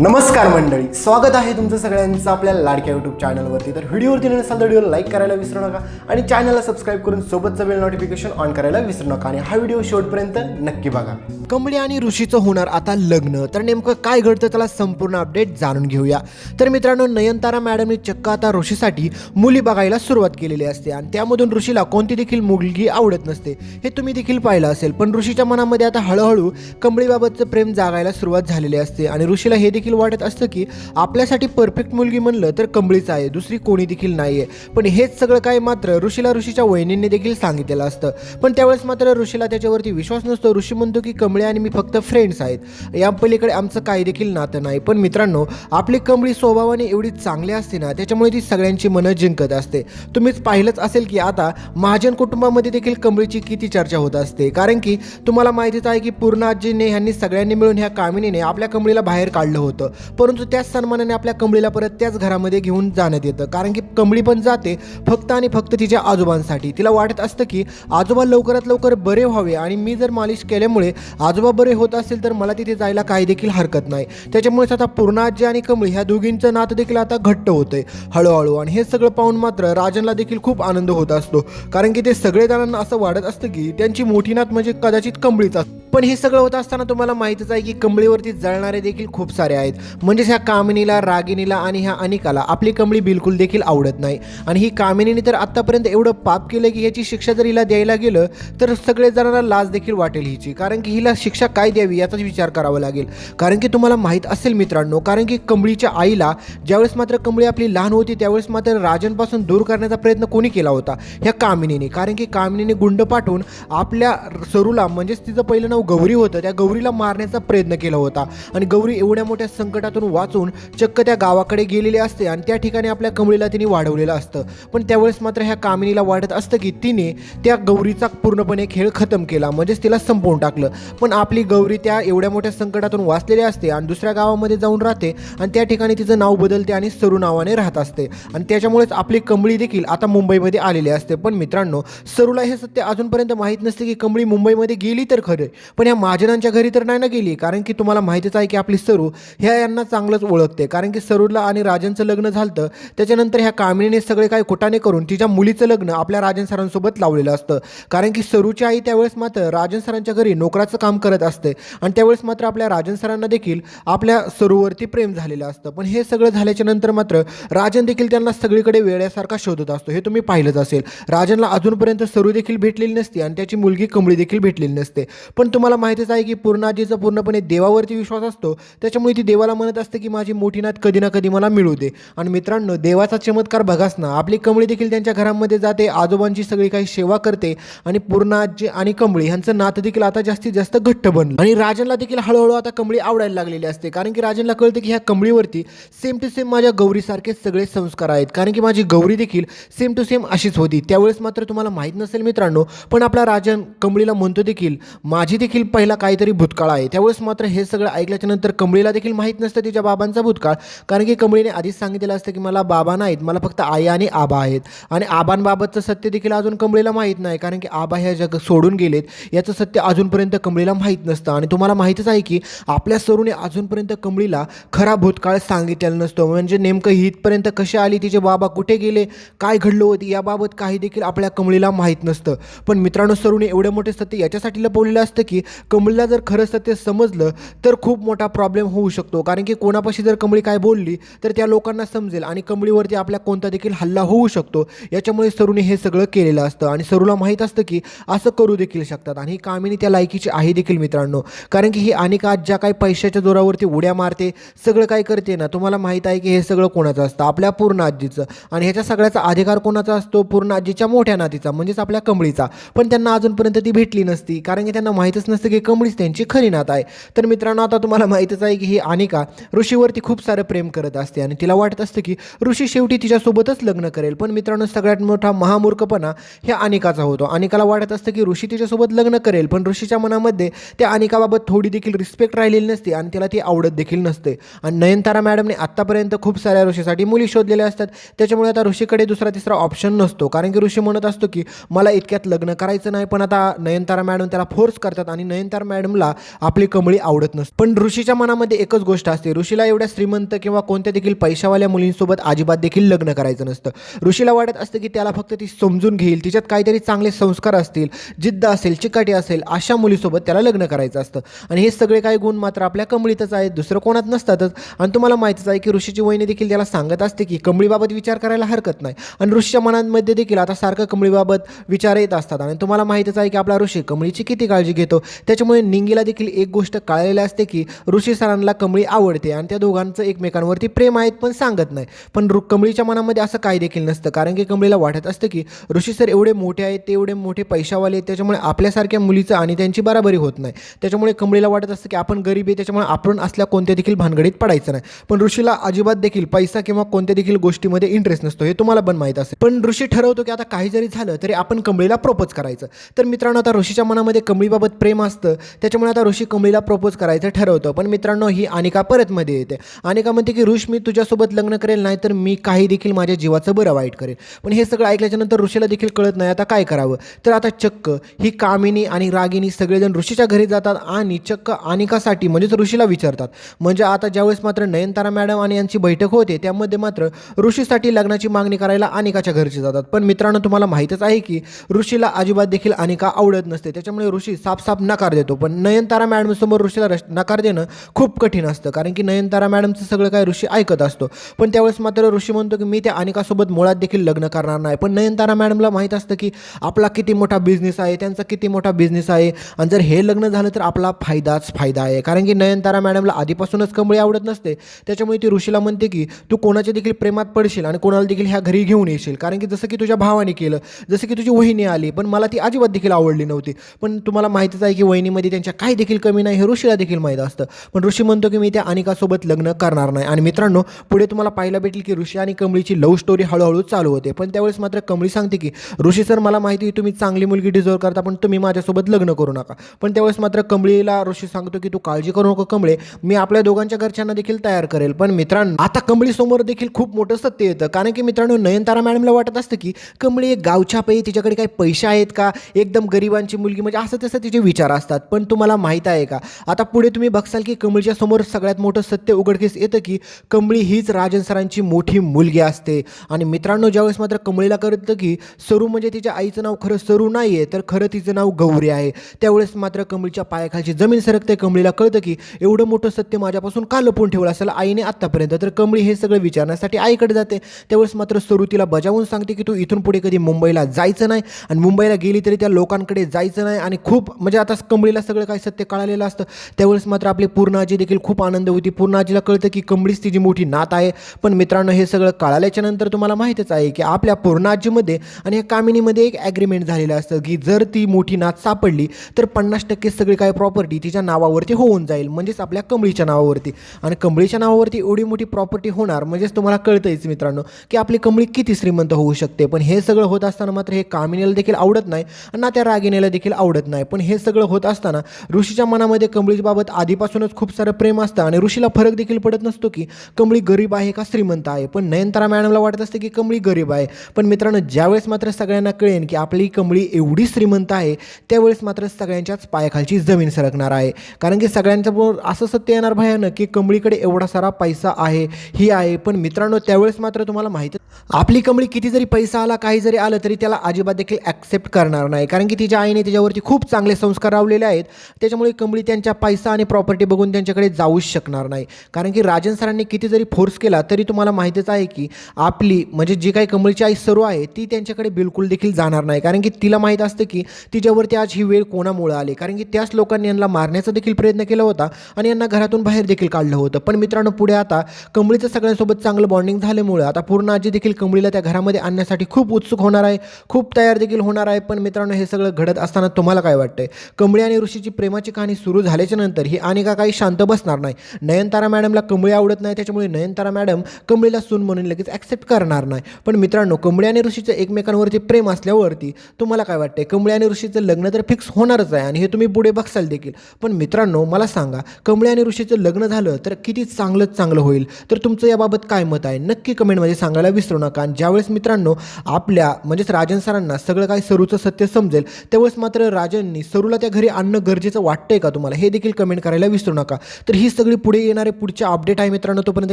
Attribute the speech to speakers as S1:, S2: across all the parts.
S1: नमस्कार मंडळी स्वागत आहे तुमचं सगळ्यांचं आपल्या लाडक्या यूट्यूब चॅनलवरती तर व्हिडिओवरती नसाल तर व्हिडिओ लाईक करायला विसरू नका आणि चॅनलला सबस्क्राईब करून सोबतचं बेल नोटिफिकेशन ऑन करायला विसरू नका. आणि हा व्हिडिओ शेवटपर्यंत नक्की बघा. कंबळी आणि ऋषीचं होणार आता लग्न. तर नेमकं काय घडतं त्याला संपूर्ण अपडेट जाणून घेऊया. तर मित्रांनो नयनतारा मॅडमने चक्क आता ऋषीसाठी मुली बघायला सुरुवात केलेली असते आणि त्यामधून ऋषीला कोणती देखील मुलगी आवडत नसते हे तुम्ही देखील पाहिलं असेल. पण ऋषीच्या मनामध्ये आता हळूहळू कंबळीबाबतचं प्रेम जागायला सुरुवात झालेली असते आणि ऋषीला हे देखील देखील वाटत असतं की आपल्यासाठी परफेक्ट मुलगी म्हणलं तर कंबळीच आहे दुसरी कोणी देखील नाही आहे पण हेच सगळं काय मात्र ऋषीला ऋषीच्या वहिनींनी देखील सांगितलेलं असतं. पण त्यावेळेस मात्र ऋषीला त्याच्यावरती विश्वास नसतो. ऋषी म्हणतो की कंबळी आणि मी फक्त फ्रेंड्स आहेत. या पलीकडे आमचं काही देखील नातं नाही. पण मित्रांनो आपली कंबळी स्वभावाने एवढी चांगली असते ना त्याच्यामुळे ती सगळ्यांची मनं जिंकत असते. तुम्हीच पाहिलंच असेल की आता महाजन कुटुंबामध्ये देखील कंबळीची किती चर्चा होत असते. कारण की तुम्हाला माहितीच आहे की पूर्ण आजीने ह्यांनी सगळ्यांनी मिळून ह्या कामिनीने आपल्या कंबळीला बाहेर काढलं होतं. परंतु त्याच सन्मानाने आपल्या कंबळीला परत त्याच घरामध्ये घेऊन जाण्यात येतं. कारण की कंबळी पण जाते फक्त आणि फक्त तिच्या आजोबांसाठी. तिला वाटत असतं की आजोबा लवकरात लवकर बरे व्हावे आणि मी जर मालिश केल्यामुळे आजोबा बरे होत असेल तर मला तिथे जायला काही देखील हरकत नाही. त्याच्यामुळेच आता पूर्णाजी आणि कमळी ह्या दोघींचं नातं देखील आता घट्ट होतंय हळूहळू. आणि हे सगळं पाहून मात्र राजनला देखील खूप आनंद होत असतो. कारण की ते सगळे जणांना असं वाटत असतं की त्यांची मोठी नात म्हणजे कदाचित कंबळीच असते. पण हे सगळं होत असताना तुम्हाला माहितीच आहे की कंबळीवरती जळणारे देखील खूप सारे आहेत. म्हणजेच ह्या कामिनीला रागिनीला आणि ह्या अनिकाला आपली कमळी बिलकुल देखील आवडत नाही. आणि ही कामिनीने तर आत्तापर्यंत एवढं पाप केलं की ह्याची शिक्षा जर हिला द्यायला गेलं तर सगळे जणांना लाज देखील वाटेल हिची. कारण की हिला शिक्षा काय द्यावी याचाच विचार करावा लागेल. कारण की तुम्हाला माहीत असेल मित्रांनो कारण की कंबळीच्या आईला ज्यावेळेस मात्र कमळी आपली लहान होती त्यावेळेस मात्र राजनपासून दूर करण्याचा प्रयत्न कोणी केला होता? ह्या कामिनीने. कारण की कामिनीने गुंड पाठवून आपल्या सरूला म्हणजेच तिचं पहिलं नाव गौरी होतं त्या गौरीला मारण्याचा प्रयत्न केला होता. आणि गौरी एवढ्या मोठ्या संकटातून वाचून चक्क त्या गावाकडे गेलेले असते आणि त्या ठिकाणी आपल्या कमळीला तिने वाढवलेलं असतं. पण त्यावेळेस मात्र ह्या कामिनीला वाटत असतं की तिने त्या गौरीचा पूर्णपणे खेळ खतम केला. म्हणजेच तिला संपवून टाकलं. पण आपली गौरी त्या एवढ्या मोठ्या संकटातून वाचलेली असते आणि दुसऱ्या गावामध्ये जाऊन राहते आणि त्या ठिकाणी तिचं नाव बदलते आणि सरू नावाने राहत असते. आणि त्याच्यामुळेच आपली कंबळी देखील आता मुंबईमध्ये आलेली असते. पण मित्रांनो सरूला हे सत्य अजूनपर्यंत माहीत नसते की कमळी मुंबईमध्ये गेली तर खरं पण ह्या महाजनांच्या घरी तर नाही ना गेली. कारण की तुम्हाला माहितीच आहे की आपली सरू ह्या यांना चांगलंच ओळखते. कारण की सरूला आणि राजनचं लग्न झालं त्याच्यानंतर ह्या कामिनीने सगळे काही खोटाने करून तिच्या मुलीचं लग्न आपल्या राजन सरांसोबत लावलेलं असतं. कारण की सरूची आई त्यावेळेस मात्र राजन सरांच्या घरी नोकराचं काम करत असते आणि त्यावेळेस मात्र आपल्या राजन सरांना देखील आपल्या सरूवरती प्रेम झालेलं असतं. पण हे सगळं झाल्याच्यानंतर मात्र राजन देखील त्यांना सगळीकडे वेळ्यासारखा शोधत असतो. हे तुम्ही पाहिलंच असेल. राजनला अजूनपर्यंत सरू देखील भेटलेली नसते आणि त्याची मुलगी कमळी देखील भेटलेली नसते. पण तुम्हाला माहितीच आहे की पूर्णाजीचा पूर्णपणे देवावरती विश्वास असतो. त्याच्यामुळे ती देवाला म्हणत असते की माझी मोठी नात कधी ना कधी मला मिळू दे. आणि मित्रांनो देवाचा चमत्कार बघाच ना. आपली कमळी देखील त्यांच्या घरामध्ये जाते आजोबांची सगळी काही सेवा करते आणि पूर्णाजी आणि कमळी ह्यांचं नातं देखील आता जास्तीत जास्त घट्ट बनलं. आणि राजनला देखील हळूहळू आता कमळी आवडायला लागलेली असते. कारण की राजनला कळतं की ह्या कमळीवरती सेम टू सेम माझ्या गौरीसारखेच सगळे संस्कार आहेत. कारण की माझी गौरी देखील सेम टू सेम अशीच होती. त्यावेळेस मात्र तुम्हाला माहीत नसेल मित्रांनो पण आपला राजन कमळीला म्हणतो देखील माझी देखील पहिला काहीतरी भूतकाळ आहे. त्यावेळेस मात्र हे सगळं ऐकल्याच्या नंतर कमळीला देखील माहीत नसतं तिच्या बाबांचा भूतकाळ. कारण की कमळीने आधीच सांगितलेलं असतं की मला बाबा नाहीत मला फक्त आई आणि आबा आहेत. आणि आबांबाबतचं सत्य देखील अजून कमळीला माहीत नाही कारण की आबा ह्या जग सोडून गेलेत. याचं सत्य अजूनपर्यंत कमळीला माहीत नसतं. आणि तुम्हाला माहीतच आहे की आपल्या सरूने अजूनपर्यंत कमळीला खरा भूतकाळ सांगितलेला नसतो. म्हणजे नेमकं ही इथपर्यंत कशी आली तिचे बाबा कुठे गेले काय घडलं होतं याबाबत काही देखील आपल्या कमळीला माहीत नसतं. पण मित्रांनो सरूने एवढे मोठे सत्य याच्यासाठी लपवलेलं असतं की कमळीला जर खरं सत्य समजलं तर खूप मोठा प्रॉब्लेम होऊ शकतो. कारण की कोणापाशी जर कमळी काय बोलली तर त्या लोकांना समजेल आणि कमळीवरती आपल्या कोणता देखील हल्ला होऊ शकतो. याच्यामुळे सरूने हे सगळं केलेलं असतं. आणि सरूला माहीत असतं की असं करू देखील शकतात. आणि ही कामिनी त्या लायकीची आहे देखील मित्रांनो. कारण की ही अनेक आज ज्या काही पैशाच्या जोरावरती उड्या मारते सगळं काय करते ना तुम्हाला माहीत आहे की हे सगळं कोणाचं असतं? आपल्या पूर्ण आजीचं. आणि ह्याच्या सगळ्याचा अधिकार कोणाचा असतो? पूर्ण आजीच्या मोठ्या नातीचा म्हणजेच आपल्या कमळीचा. पण त्यांना अजूनपर्यंत ती भेटली नसती. कारण की त्यांना माहीतच नसतं की कमळीच त्यांची खरी नात आहे. तर मित्रांनो आता तुम्हाला माहीतच आहे की ही अनिका ऋषीवरती खूप सारं प्रेम करत असते आणि तिला वाटत असतं की ऋषी शेवटी तिच्यासोबतच लग्न करेल. पण मित्रांनो सगळ्यात मोठा महामूर्खपणा ह्या अनिकाचा होतो. अनिकाला वाटत असतं की ऋषी तिच्यासोबत लग्न करेल पण ऋषीच्या मनामध्ये त्या अनिकाबाबत थोडी देखील रिस्पेक्ट राहिलेली नसते आणि तिला ती आवडत देखील नसते. आणि नयनतारा मॅडमने आत्तापर्यंत खूप साऱ्या ऋषीसाठी मुली शोधलेल्या असतात. त्याच्यामुळे आता ऋषीकडे दुसरा तिसरा ऑप्शन नसतो. कारण की ऋषी म्हणत असतो की मला इतक्यात लग्न करायचं नाही पण आता नयनतारा मॅडम त्याला फोर्स करतात आणि नयनतारा मॅडमला आपली कमळी आवडत नसते. पण ऋषीच्या मनामध्ये एकच गोष्ट असते. ऋषीला एवढ्या श्रीमंत किंवा कोणत्या देखील पैशावाल्या मुलींसोबत अजिबात देखील लग्न करायचं नसतं. ऋषीला वाटत असतं की त्याला फक्त ती समजून घेईल. तिच्यात काहीतरी चांगले संस्कार असतील जिद्द असेल चिकाटी असेल अशा मुलीसोबत त्याला लग्न करायचं असतं. आणि हे सगळे काही गुण मात्र आपल्या कमळीतच आहेत दुसरं कोणात नसतातच. आणि तुम्हाला माहितीच आहे की ऋषीची वहिनी देखील त्याला सांगत असते की कमळीबाबत विचार करायला हरकत नाही. आणि ऋषीच्या मनांमध्ये देखील आता सारखं कमळीबाबत विचार येत असतात. आणि तुम्हाला माहितीच आहे की आपला ऋषी कमळीची किती काळजी घेतो. त्याच्यामुळे निंगीला देखील एक गोष्ट कळलेली असते की ऋषी सरांना रुक्कमळी आवडते आणि त्या दोघांचं एकमेकांवरती प्रेम आहेत पण सांगत नाही. पण ऋ कमळीच्या मनामध्ये असं काही देखील नसतं. कारण की कमळीला वाटत असतं की ऋषी सर एवढे मोठे आहेत ते एवढे मोठे पैशावाले आहेत त्याच्यामुळे आपल्यासारख्या मुलीचं आणि त्यांची बराबरी होत नाही. त्याच्यामुळे कमळीला वाटत असतं की आपण गरीब आहे त्याच्यामुळे आपण असल्या कोणत्या देखील भानगडीत पडायचं नाही. पण ऋषीला अजिबात देखील पैसा किंवा कोणत्या देखील गोष्टीमध्ये इंटरेस्ट नसतो हे तुम्हाला पण माहीत असेल. पण ऋषी ठरवतो की आता काही जरी झालं तरी आपण कमळीला प्रपोज करायचं. तर मित्रांनो आता ऋषीच्या मनामध्ये कमळीबाबत प्रेम असतं त्याच्यामुळे आता ऋषी कमळीला प्रपोज करायचं ठरवतं. पण मित्रांनो ही अनिका परत मध्ये येते. अनिका म्हणते की ऋष मी तुझ्यासोबत लग्न करेल नाही तर मी काही देखील माझ्या जीवाचं बरं वाईट करेल. पण हे सगळं ऐकल्याच्यानंतर ऋषीला देखील कळत नाही आता काय करावं? तर आता चक्क ही कामिनी आणि रागिनी सगळेजण ऋषीच्या घरी जातात आणि चक्क अनिकासाठी म्हणजेच ऋषीला विचारतात. म्हणजे आता ज्यावेळेस मात्र नयनतारा मॅडम आणि यांची बैठक होते त्यामध्ये मात्र ऋषीसाठी लग्नाची मागणी करायला अनिकाच्या घरचे जातात. पण मित्रांनो तुम्हाला माहीतच आहे की ऋषीला अजिबात देखील अनिका आवडत नसते. त्याच्यामुळे ऋषी साफ साफ नकार देतो. पण नयनतारा मॅडमसमोर ऋषीला रश- नकार देणं खूप कठीण असतं. कारण की नयनतारा मॅडमचं सगळं काय ऋषी ऐकत असतो. पण त्यावेळेस मात्र ऋषी म्हणतो की मी त्या अनिकासोबत मुळात देखील लग्न करणार नाही. पण नयनतारा मॅडमला माहीत असतं की आपला किती मोठा बिझनेस आहे त्यांचा किती मोठा बिझनेस आहे. आणि जर हे लग्न झालं तर आपला फायदाच फायदा आहे. कारण की नयनतारा मॅडमला आधीपासूनच कमळी आवडत नसते. त्याच्यामुळे ती ऋषीला म्हणते की तू कोणाच्या देखील प्रेमात पडशील आणि कोणाला देखील ह्या घरी घेऊन येशील. कारण की जसं की तुझ्या भावाने केलं जसं की तुझी वहिनी आली पण मला ती अजिबात देखील आवडली नव्हती. पण तुम्हाला माहितीच आहे की वहिनीमध्ये त्यांच्या काही देखील कमी नाही हे ऋषीला देखील माहीत असतं. पण ऋषी म्हणतो की मी त्या अनिकासोबत लग्न करणार नाही. आणि मित्रांनो पुढे तुम्हाला पाहायला भेटेल की ऋषी आणि कमळीची लव्ह स्टोरी हळूहळू चालू होते. पण त्यावेळेस मात्र कमळी सांगते की ऋषी सर मला माहिती आहे तुम्ही चांगली मुलगी डिझर्व करता पण तुम्ही माझ्यासोबत लग्न करू नका. पण त्यावेळेस मात्र कमळीला ऋषी सांगतो की तू काळजी करू नको कमळे मी आपल्या दोघांच्या घरच्यांना देखील तयार करेल. पण मित्रांनो आता कमळी समोर देखील खूप मोठं सत्य येतं. कारण की मित्रांनो नयनतारा मॅडमला वाटत असतं की कमळी एक गावच्या पै तिच्याकडे काही पैसे आहेत का? एकदम गरिबांची मुलगी. म्हणजे असं तसं तिचे विचार असतात. पण तुम्हाला माहीत आहे का? आता पुढे तुम्ही बघसाल की कमळीच्या समोर सगळ्यात मोठं सत्य उघडकीस येतं की कंबळी हीच राजन सरांची मोठी मुलगी असते. आणि मित्रांनो ज्यावेळेस मात्र कंबळीला कळतं की सरू म्हणजे तिच्या आईचं नाव खरं सरू नाही आहे तर खरं तिचं नाव गौरी आहे. त्यावेळेस मात्र कंबळीच्या पायाखालची जमीन सरकते. कमळीला कळतं की एवढं मोठं सत्य माझ्यापासून का लपून ठेवलं असेल आईने आत्तापर्यंत तर कंबळी हे सगळं विचारण्यासाठी आईकडे जाते. त्यावेळेस मात्र सरू तिला बजावून सांगते की तू इथून पुढे कधी मुंबईला जायचं नाही आणि मुंबईला गेली तरी त्या लोकांकडे जायचं नाही. आणि खूप म्हणजे आता कंबळीला सगळं काही सत्य कळालेलं असतं. त्यावेळेस मात्र आपली पूर्ण आजी देखील खूप आनंद होती. पूर्ण आजीला कळतं की कमळीच तिची मोठी नात आहे. पण मित्रांनो हे सगळं कळाल्याच्या नंतर तुम्हाला माहीतच आहे की आपल्या पूर्ण आजीमध्ये आणि या कामिनीमध्ये एक ॲग्रीमेंट झालेलं असतं की जर ती मोठी नात सापडली तर पन्नास टक्के सगळी काही प्रॉपर्टी तिच्या नावावरती होऊन जाईल. म्हणजेच आपल्या कंबळीच्या नावावरती. आणि कंबळीच्या नावावरती एवढी मोठी प्रॉपर्टी होणार म्हणजेच तुम्हाला कळतंच मित्रांनो की आपली कंबळी किती श्रीमंत होऊ शकते. पण हे सगळं होत असताना मात्र हे कामिनीला देखील आवडत नाही आणि ना त्या रागिणीला देखील आवडत नाही. पण हे सगळं होत असताना ऋषीच्या मनामध्ये कंबळीबाबत आधीपासूनच खूप सारं प्रेम असतं आणि ऋषीला फरक देखील पडत नसतो की कमळी गरीब आहे का श्रीमंत आहे. पण नयनतारा मॅडमला वाटत असते की कमळी गरीब आहे. पण मित्रांनो ज्यावेळेस मात्र सगळ्यांना कळेन की आपली कमळी एवढी श्रीमंत आहे त्यावेळेस मात्र सगळ्यांच्याच पायाखालची जमीन सरकणार आहे. कारण की सगळ्यांच्याबरोबर असं सत्य येणार भयानं की कमळीकडे एवढा सारा पैसा आहे ही आहे. पण मित्रांनो त्यावेळेस मात्र तुम्हाला माहिती आपली कमळी किती जरी पैसा आला काही जरी आलं तरी त्याला अजिबात देखील ॲक्सेप्ट करणार नाही. कारण की तिच्या आईने तिच्यावरती खूप चांगले संस्कार लावलेले आहेत. त्याच्यामुळे कमळी त्यांच्या पैसा आणि प्रॉपर्टी बघून त्यांच्याकडे राहूच शकणार नाही. कारण की राजन सरांनी किती जरी फोर्स केला तरी तुम्हाला माहितीच आहे की आपली म्हणजे जी काही कमळीची आई सर्व आहे ती त्यांच्याकडे बिलकुल देखील जाणार नाही. कारण की तिला माहीत असतं की तिच्यावरती आज ही वेळ कोणामुळे आली. कारण की त्याच लोकांनी यांना मारण्याचा देखील प्रयत्न केला होता आणि यांना घरातून बाहेर देखील काढलं होतं. पण मित्रांनो पुढे आता कमळीचं सगळ्यांसोबत चांगलं बॉन्डिंग झाल्यामुळे आता पूर्ण आजी देखील कमळीला त्या घरामध्ये आणण्यासाठी खूप उत्सुक होणार आहे खूप तयार देखील होणार आहे. पण मित्रांनो हे सगळं घडत असताना तुम्हाला काय वाटतंय? कमळी आणि ऋषीची प्रेमाची कहाणी सुरू झाल्याच्यानंतर ही अनेका काही शांत बसणार नाही. नयनतारा मॅडमला कमळी आवडत नाही त्याच्यामुळे नयनतारा मॅडम कमळीला सून म्हणून लगेच ॲक्सेप्ट करणार नाही. पण मित्रांनो कमळी आणि ऋषीचं एकमेकांवरती प्रेम असल्यावरती तुम्हाला काय वाटते कमळी आणि ऋषीचं लग्न तर फिक्स होणारच आहे आणि हे तुम्ही पुढे बघसाल देखील. पण मित्रांनो मला सांगा कमळी आणि ऋषीचं लग्न झालं तर किती चांगलंच चांगलं होईल? तर तुमचं याबाबत काय मत आहे? नक्की कमेंटमध्ये सांगायला विसरू नका. आणि ज्यावेळेस मित्रांनो आपल्या म्हणजेच राजन सरांना सगळं काही सरूचं सत्य समजेल त्यावेळेस मात्र राजननी सरूला त्या घरी आणणं गरजेचं वाटतंय का तुम्हाला? हे देखील कमेंट करायला विसरू नका. तर ही ही सगळी पुढे येणारे पुढचे अपडेट आहे मित्रांनो तोपर्यंत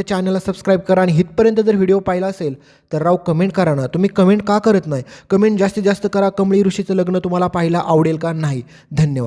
S1: चॅनलला सबस्क्राईब करा आणि इथपर्यंत जर व्हिडिओ पाहिला असेल तर राव कमेंट करा ना. तुम्ही कमेंट का करत नाही? कमेंट जास्तीत जास्त करा. कमळी ऋषीचं लग्न तुम्हाला पाहायला आवडेल का? नाही. धन्यवाद.